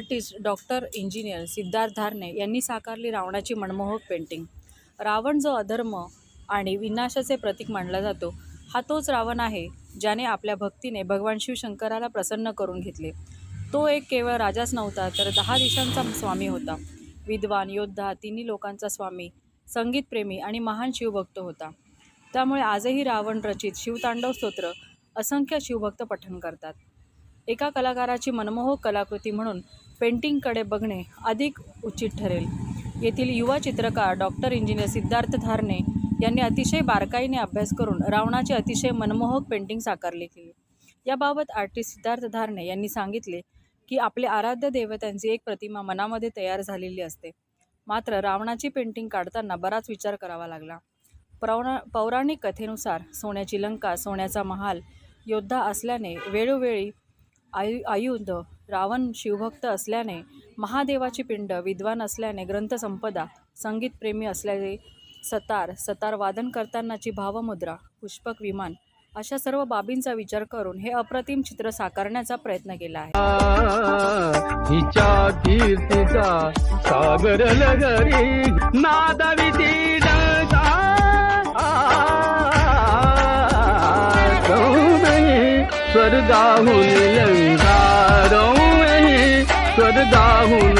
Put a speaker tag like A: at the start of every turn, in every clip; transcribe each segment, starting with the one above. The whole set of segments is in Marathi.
A: Artist doctor engineer Siddharth Dharne यांनी साकारली रावणाची मनमोहक पेंटिंग रावण जो अधर्म आणि विनाशाचे प्रतीक मानला जातो हा तोच रावण आहे ज्याने आपल्या भक्तीने भगवान शिवशंकराला प्रसन्न करून घेतले. तो एक केवळ राजाच नव्हता तर दहा दिशांचा स्वामी होता. विद्वान योद्धा तिन्ही लोकांचा स्वामी संगीतप्रेमी आणि महान शिवभक्त होता. त्यामुळे आजही रावण रचित शिवतांडव स्तोत्र असंख्य शिवभक्त पठण करतात. एका कलाकाराची मनमोहक कलाकृती म्हणून पेंटिंगकडे बघणे अधिक उचित ठरेल. येथील युवा चित्रकार डॉक्टर इंजिनियर सिद्धार्थ धारणे यांनी अतिशय बारकाईने अभ्यास करून रावणाची अतिशय मनमोहक पेंटिंग साकारली केली. याबाबत आर्टिस्ट सिद्धार्थ धारणे यांनी सांगितले की आपले आराध्य देवतांची एक प्रतिमा मनामध्ये तयार झालेली असते. मात्र रावणाची पेंटिंग काढताना बराच विचार करावा लागला. पौरा पौराणिक कथेनुसार सोन्याची लंका सोन्याचा महाल योद्धा असल्याने वेळोवेळी आयु आयुध रावण शिवभक्त असल्याने महादेवाची पिंड विद्वान असल्याने ग्रंथसंपदा संगीतप्रेमी असल्याने सतार सतार वादन करतानाची भावमुद्रा पुष्पक विमान अशा सर्व बाबींचा विचार करून हे अप्रतिम चित्र साकारण्याचा प्रयत्न केला आहे.
B: कीर्तीचा सागर लगरी नादविती स्वर्गाहून दाहून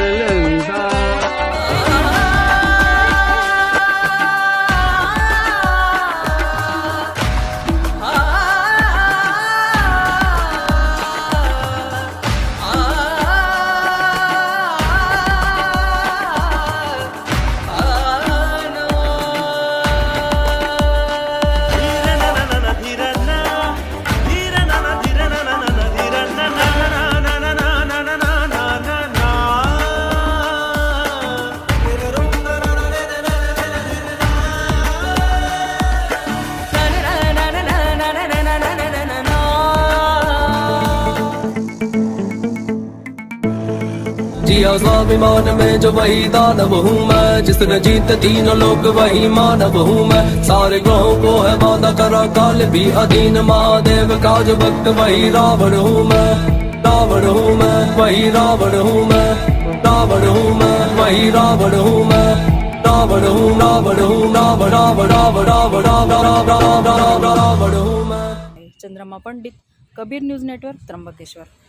C: जिया स्वाभिमान में जो वही दानव हूँ मैं जिसने जीत तीनों लोग वही मानव हूँ मैं सारे ग्रहों को है बांधा करा काल भी अधीन महादेव का जो भक्त वही रावण हूँ मैं रावण हूँ मैं वही रावण हूँ मैं रावण हूँ मैं वही रावण हूँ मैं रावण हूँ रावण हूँ रावण रावण रावण रावण रावण रावण रावण रावण हूँ मैं
A: चंद्रमा पंडित कबीर न्यूज़ नेटवर्क त्र्यंबकेश्वर